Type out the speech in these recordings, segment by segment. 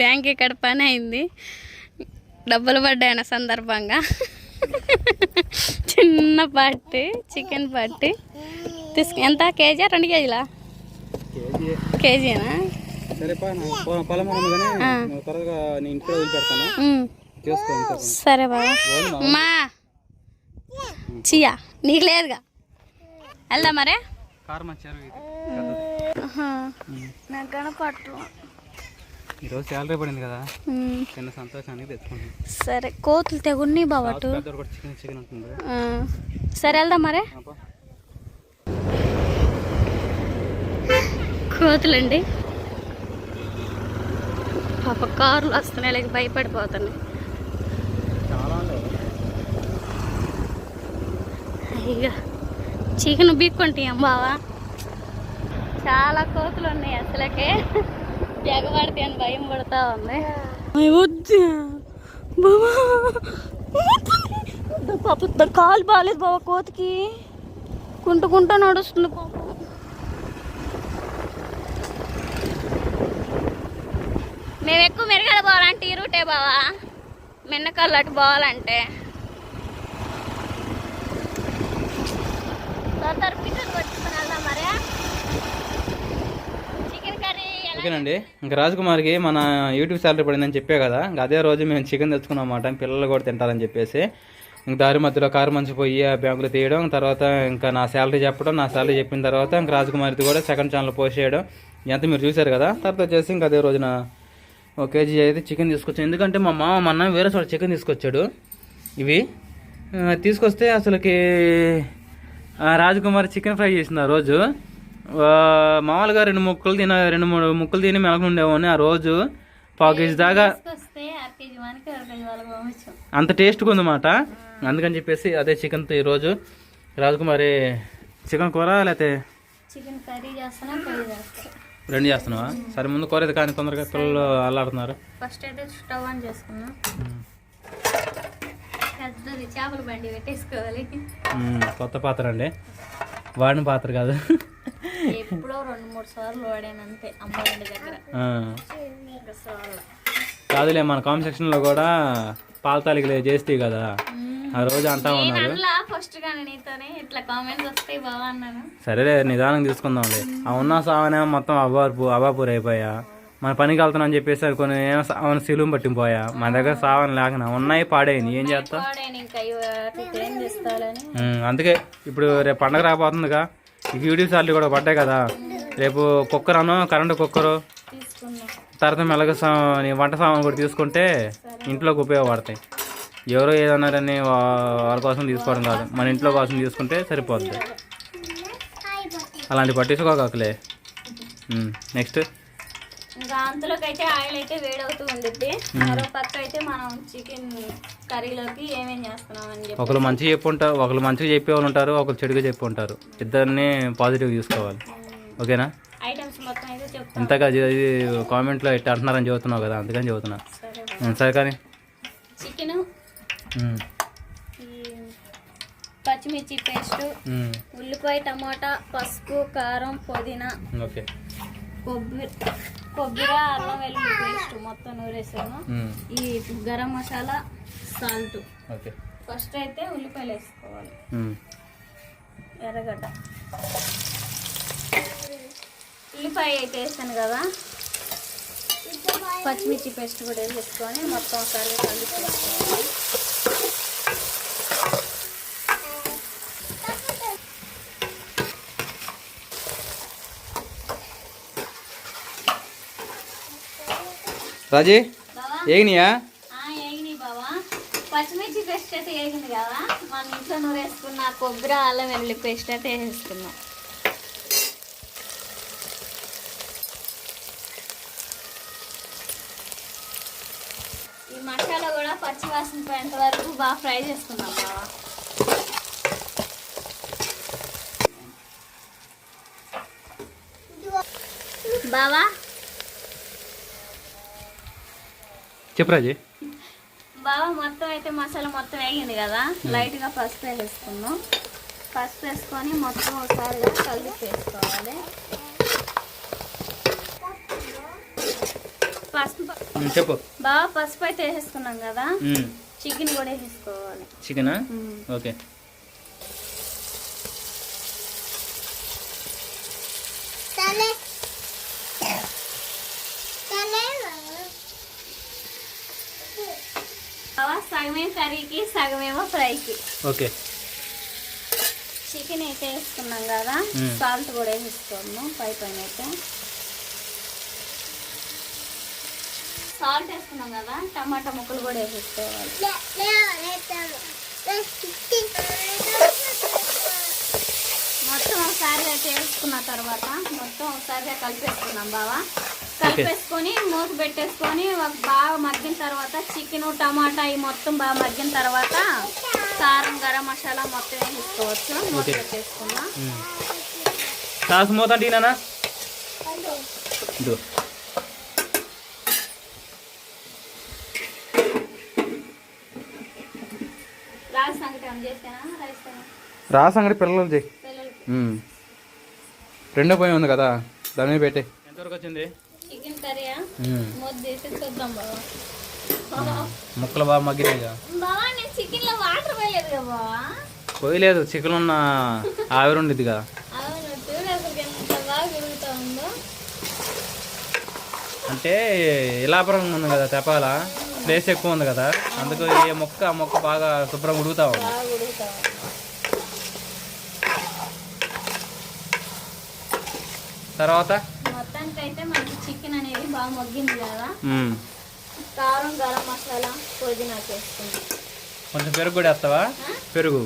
Bank ఇక్కడ పని అయింది. డబ్బులు పడ్డాయన సందర్భంగా. చిన్న పార్టీ చికెన్ పార్టీ. తీసుకు ఎంత? కేజీ రెండు కేజీలా? కేజీ. కేజీనా? సరే బాబా. మా. చియా నీకు లేదుగా. వెళ్దా మరే. నాకు కనపట్టు ఈరోజు శాలరీ పడింది కదా. చిన్న సంతోషానికి తెచ్చుకుంటాను సరే కోతులు తెగున్ని బాబటు పెద్దోడు కూడా చికెన్ చికెన్ ఉంటుంది. సరే వెళ్దాం మరే. కోతులండి. పాప కార్లు వస్తున్నాయి లేక భయపడిపోతున్నాయి. ఇక చికెన్ బీక్కుంటాం బావా? చాలా కోతులు ఉన్నాయి అసలకే. అని భయం పడుతూ ఉంది. పాప కాలు బాగాలేదు బావ కోతికి. కుంటుకుంటూ నడుస్తుంది పాప. మేము ఎక్కువ మెరుగడ పోవాలంటే ఈ రూటే బావా. మిన్నకల్లు అటు పోవాలంటే త్వర త్వర పిల్లలు పట్టుకుని వెళ్దాం మరే చికెన్ కర్రీ ఎలా ఓకేనండి. ఇంకా రాజకుమార్కి మన యూట్యూబ్ శాలరీ పడిందని చెప్పే కదా. ఇంకా అదే రోజు మేము చికెన్ తెచ్చుకున్నాం అన్నమాట. పిల్లలు కూడా తింటారని చెప్పేసి. ఇంక దారి మధ్యలో కారు మంచి పోయి ఆ బ్యాంకులో తీయడం. తర్వాత ఇంకా నా శాలరీ చెప్పడం. నా శాలరీ చెప్పిన తర్వాత ఇంకా రాజకుమారిది కూడా సెకండ్ ఛానల్ పోస్ట్ చేయడం. ఎంత మీరు చూశారు కదా. తర్వాత వచ్చేసి ఇంకా అదే రోజున ఒక కేజీ అయితే చికెన్ తీసుకొచ్చాను. ఎందుకంటే మా మామ మొన్న వేరే చోట చికెన్ తీసుకొచ్చాడు. ఇవి తీసుకొస్తే అసలుకి రాజకుమారి చికెన్ ఫ్రై చేసింది ఆ రోజు. మామూలుగా రెండు ముక్కలు తిన రెండు మూడు ముక్కలు తిని మెలక ఉండేవాడిని. ఆ రోజు పావు కేజీ దాకా అంత టేస్ట్గా ఉందన్నమాట. అందుకని చెప్పేసి అదే చికెన్తో ఈరోజు రాజకుమారి చికెన్ కూర లేకపోతే చికెన్ కర్రీ చేస్తాను రెండు చేస్తున్నావా? సరే ముందు కూర కానీ తొందరగా పిల్లలు అల్లాడుతున్నారు. ఫస్ట్ అయితే స్టవ్ ఆన్ చేసుకున్నాం పెద్దది చేపల బండి పెట్టేసుకోవాలి. మ్మ్, కొత్త పాత్ర అండి. వాడిన పాత్ర కాదు. ఎప్పుడో రెండు మూడు సార్లు వాడాను అంతే అమ్మ ఇంటి దగ్గర. ఆ. ఇంకా సార్లు. కాదులే మన కామెంట్ సెక్షన్లో కూడా పాల తాలికలు చేస్తే కదా ఆ రోజు అంటా నేను ఉన్నారు. అట్లా ఫస్ట్ కానీ నీతోనే ఇట్లా కామెంట్స్ వస్తాయి బాగా అన్నాను. సరేలే నిదానం తీసుకుందాంలే. ఆ ఉన్న సావనేమో మొత్తం అవ్వాపు అవ్వాపూర్ అయిపోయా మన పనికి వెళ్తున్నాం అని చెప్పేసి కొన్ని ఏమో సావన సిలువు పట్టిపోయా. మన దగ్గర సావన లేకనా? ఉన్నాయి పాడైంది ఏం చేస్తా అందుకే ఇప్పుడు రేపు పండగ రాబోతుందిగా. ఈ వీడియో సార్లు కూడా పడ్డాయి కదా. రేపు కుక్కర్ అను కరెంటు కుక్కరు? తర్వాత మెల్లగా సా నీ వంట సామాన్ కూడా తీసుకుంటే ఇంట్లోకి ఉపయోగపడతాయి. ఎవరో ఏదన్నారని వాళ్ళ కోసం తీసుకోవడం కాదు. మన ఇంట్లో కోసం తీసుకుంటే సరిపోద్ది. అలాంటి పట్టించుకోకలే నెక్స్ట్. ఇంకా అంతలోకి అయితే ఆయిల్ అయితే వేడవుతూ ఉండిద్ది. మరో పక్క అయితే మనం చికెన్ కర్రీలోకి ఏమేం చేస్తున్నాం అని చెప్పి ఒకరు మంచిగా చెప్పి ఉంటారు ఒకరు మంచిగా చెప్పే వాళ్ళు ఉంటారు ఒకరు చెడుగా చెప్పి ఉంటారు ఇద్దరిని పాజిటివ్ తీసుకోవాలి ఓకేనా? ఐటమ్స్ మొత్తం అయితే ఇంతగా కామెంట్లో ఇట్లా అంటున్నారని చెబుతున్నావు కదా అందుకని చెబుతున్నా. సరే కానీ. చికెన్ పచ్చిమిర్చి పేస్ట్ ఉల్లిపాయ టమాటా పసుపు కారం పుదీనా ఓకే. కొబ్బరి కొబ్బరి అల్లం వెల్లుల్లి పేస్ట్ మొత్తం నూరేసాను. ఉమ్, ఈ గరం మసాలా సాల్ట్. ఫస్ట్ అయితే ఉల్లిపాయలు వేసుకోవాలి. ఎర్రగడ్డ. ఉల్లిపాయ అయితే వేసాను కదా. పచ్చిమిర్చి పేస్ట్ కూడా వేసుకొని మొత్తం ఒకసారి కలిపి రాజీ బావా? ఏగినాయా? పచ్చిమిర్చి పేస్ట్ అయితే వేగింది కదా? మన ఇంట్లో నూరు వేసుకున్న కొబ్బరి అల్లం వెల్లుల్లి పేస్ట్ అయితే వేసుకున్నాం ఈ మసాలా కూడా పచ్చి వాసన పోయేంత వరకు బాగా ఫ్రై చేసుకున్నాం బావా. బావా చెప్పు రాజీ బాగా మొత్తం అయితే మసాలా మొత్తం వేగింది కదా. లైట్గా పసుపు వేసుకున్నాం పసుపు వేసుకొని మొత్తం ఒకసారిగా కలిపి వేసుకోవాలి పసుపు చెప్పు. బాగా పసుపు అయితే వేసేసుకున్నాం కదా. చికెన్ కూడా వేసేసుకోవాలి. చికెనా. ఓకే బాగా సగమే కర్రీకి సగమేమో ఫ్రైకి. ఓకే. చికెన్ అయితే వేసుకున్నాం కదా. సాల్ట్ కూడా వేసుకోము పై పైన అయితే. సాల్ట్ వేసుకున్నాం కదా టమాటా ముక్కలు కూడా వేసేసుకోవాలి. మొత్తం ఒకసారి అయితే వేసుకున్న తర్వాత మొత్తం ఒకసారిగా కలిపేసుకున్నాం బావా. కలిపేసుకొని మూత పెట్టేసుకొని ఒక బాగా మగ్గిన తర్వాత చికెన్ టమాటా ఇవి మొత్తం బాగా మగ్గిన తర్వాత కారం గరం మసాలా మొత్తం వేసుకోవచ్చు మూత. పెట్టేసుకున్నాం సాస్ మూత చేసానా రైస్ సంగటి పిల్లలు చేయి. రెండో పోయి ఉంది కదా దాని మీద పెట్టే ఎంతవరకు వచ్చింది? కర్రీయా? చూద్దాం బావా. ముక్కలు బాగా మగ్గినాయిగా. బావా నేను చికెన్లో వాటర్ పోయలేదు కదా బావా పోయలేదు చికెన్ ఉన్న ఆవిరి ఉండిద్ది కదా అంటే ఇలాపురం ఉంది కదా తెపాల ప్లేస్ ఎక్కువ ఉంది కదా అందుకు ఏ మొక్క ఆ మొక్క బాగా శుభ్రం ఉడుగుతా ఉంది. తర్వాత మొత్తానికి అయితే మనకి చికెన్ అనేది బాగా మగ్గింది కదా. కారం గరం మసాలా పుదీనా వేసుకుందాం కొంచెం పెరుగు కూడా వేస్తావా? పెరుగు.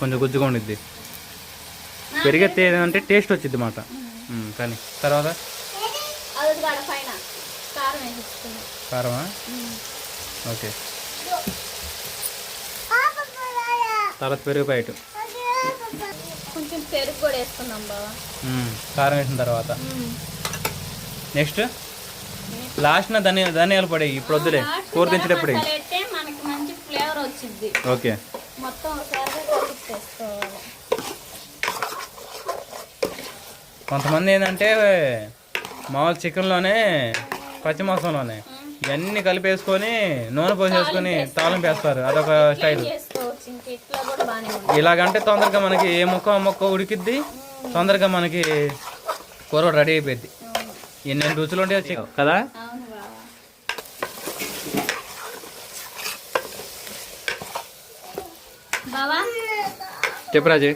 కొంచెం గుజ్జుగా ఉండిద్ది. పెరిగెత్తే అంటే టేస్ట్ వచ్చింది మాట. కానీ తర్వాత? కారమా? ఓకే. తర్వాత పెరుగు బయట కొంచెం పెరుగు కూడా వేసుకుందాం బావా. కారం వేసిన తర్వాత. నెక్స్ట్. లాస్ట్ ధనియా ధనియాలు పడేవి ఇప్పుడు వద్దులే కూర గరం దించేటప్పుడు మసాలా అయితే మనకి మంచి ఫ్లేవర్ వచ్చింది. ఓకే. మొత్తం కొంతమంది ఏంటంటే మామూలు చికెన్లోనే పచ్చిమాంసంలోనే ఇవన్నీ కలిపేసుకొని నూనె పోసేసుకొని తాళం వేస్తారు. అదొక స్టైల్. ఇలాగంటే తొందరగా మనకి ఏ మొక్క ఆ మొక్క ఉడికిద్ది తొందరగా మనకి కూర రెడీ అయిపోద్ది ఎన్ని రుచులు ఉంటాయో కదా? అవును బావా? బావా చెప్పు రాజు.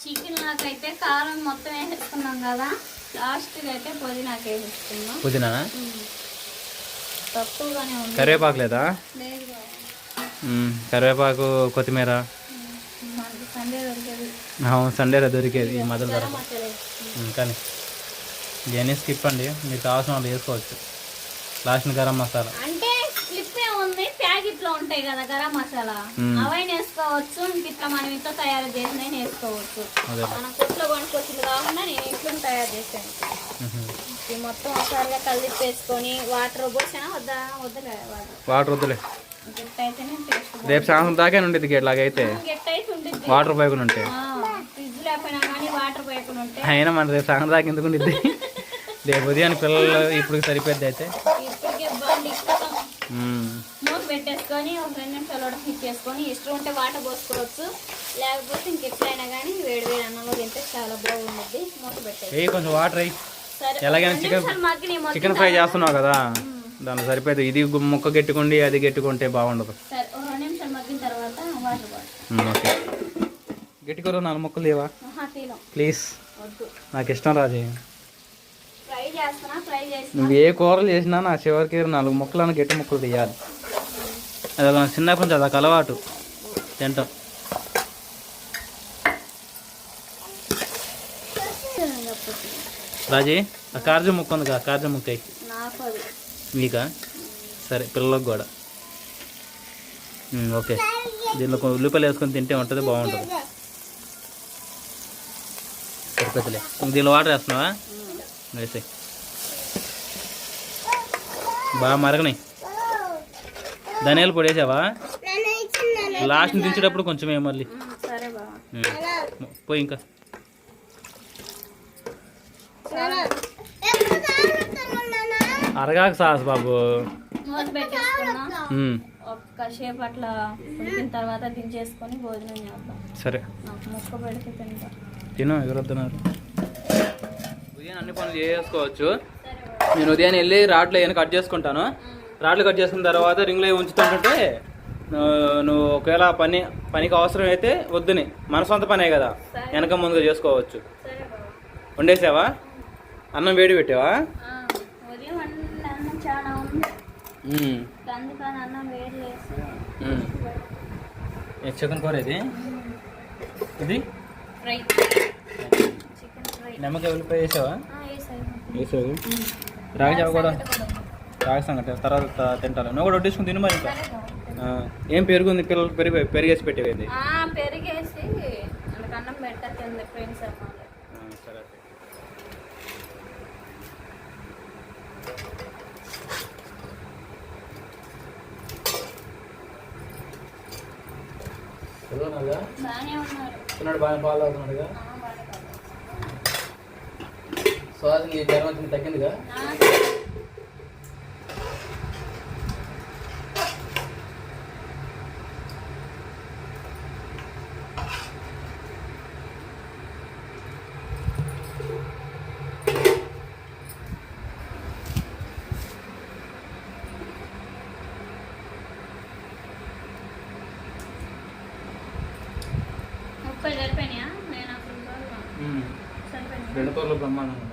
చికెన్ నాకైతే కారం మొత్తం వేసేసుకున్నాం కదా. లాస్ట్కి అయితే పుదీనాకి వేసేసుకున్నాం. పుదీనా. తక్కువగానే ఉంది. కరివేపాకు లేదా. కరివేపాకు కొత్తిమీర. సండే దొరికేది. అవును సండేలో దొరికేది ఈ మ్మ్, కానీ ఇవన్నీ స్కిప్ అండి. మీకు కావాల్సిన వాళ్ళు వేసుకోవచ్చు. లాస్ట్ గరం మసాలా. అంటే స్లిప్ ఉంది ప్యాకెట్లో ఉంటాయి కదా గరం మసాలా. అవైనా వేసుకోవచ్చు ఇట్లా మనం ఇంట్లో తయారు చేసినవి వేసుకోవచ్చు. మనం కొట్లో కొనుక్కొచ్చింది కాకుండా నేను ఇంట్లో తయారు చేశాను. ఇది మొత్తం ఒకసారిగా కలిపి వేసుకొని వాటర్ పోసినా వద్దా? వద్దలే వాటర్ వద్దులే. రేపు సాయంత్రం దాకా అయితే ఉంటుంది వాటర్ పోయకుండా ఉంటే. ఫ్రిడ్జ్ లేకపోయినా కానీ వాటర్ పోయకుండా ఉంటే. అయినా మన రేపు సాయంత్రం దాకా ఎందుకు ఉండిద్ది? రేపు ఉదయాన్ని పిల్లలు ఇప్పుడు సరిపోద్ది అయితే. ఇప్పటికే బండి ఇస్తాం మ్మ్. మూత పెట్టేసుకొని ఒక రెండు నిమిషాలు ఉడకిచ్చేసుకొని ఇష్టం ఉంటే వాటర్ పోసుకోవచ్చు. లేకపోతే ఇంక ఎట్లయినా కానీ వేడి వేడి అన్నంలో తింటే చాలా బాగుంటుంది మూత పెట్టేసి. వేయి కొంచెం వాటర్ అయ్యి ఎలాగైనా చికెన్ చికెన్ ఫ్రై చేస్తున్నావు కదా? దాంట్లో సరిపోద్ది ఇది ముక్క గట్టుకుండి అది గట్టుకుంటే బాగుండదు. ఓకే. గట్టి కూర నాలుగు ముక్కలు లేవా? ప్లీజ్. నాకు ఇష్టం రాజీ. ఫ్రై నువ్వు ఏ కూరలు చేసినా నా చివరికి నాలుగు ముక్కలను గట్టి ముక్కలు తీయాలి. అది చిన్నప్పటి నుంచి అదొక అలవాటు. తింటాం. రాజీ ఆ కార్జు ముక్క ఉంది కదా కార్జు ముక్క మీకా సరే పిల్లలకు కూడా. ఓకే. దీనిలో కొన్ని ఉల్లిపాయలు వేసుకొని తింటే ఉంటుంది బాగుంటుంది. సరిపోతులే. దీనిలో వాటర్ వేస్తున్నావా? వేసాయి. బాగా మరగని ధనియాల పొడి వేసావా? లాస్ట్ దించేటప్పుడు కొంచెం ఏ మళ్ళీ. పోయి ఇంకా. అరగాక సాస్ బాబు. ఒక్క షేప్ అట్లా ఉడికిన తర్వాత దించేసుకొని భోజనం చేద్దాం. సరే. ముక్క పెడితే తింటా. తిను ఉదయం అన్ని పనులు చేసుకోవచ్చు. నేను ఉదయం వెళ్ళి రాట్లు ఏమైనా కట్ చేసుకుంటాను. రాట్లు కట్ చేసుకున్న తర్వాత రింగ్లో ఉంచుతుంటే నువ్వు- ఒకవేళ పని పనికి అవసరం అయితే వద్దుని. మన సొంత పనే కదా. వెనక ముందుగా చేసుకోవచ్చు. వండేసావా? అన్నం వేడి పెట్టావా? చికెన్ కూర ఇది? ఇది? నిమ్మకాయ ఉల్లిపాయ వేసావా? వేసాయి వేసావు రాగజావ కూడా. రాగి సంగటి తర్వాత తింటాను నువ్వు కూడా వడ్డించుకుని తిను మరి ఇంకా. ఏం పెరుగుంది పిల్లలు పెరిగి పెరిగేసి పెట్టేది పెరిగేసి అన్నం ఫ్రెండ్స్ సరే చిన్నాడు బాగా అవుతున్నాడుగా జ్వరం వచ్చింది తగ్గిందిగా? ఆ, ముప్పై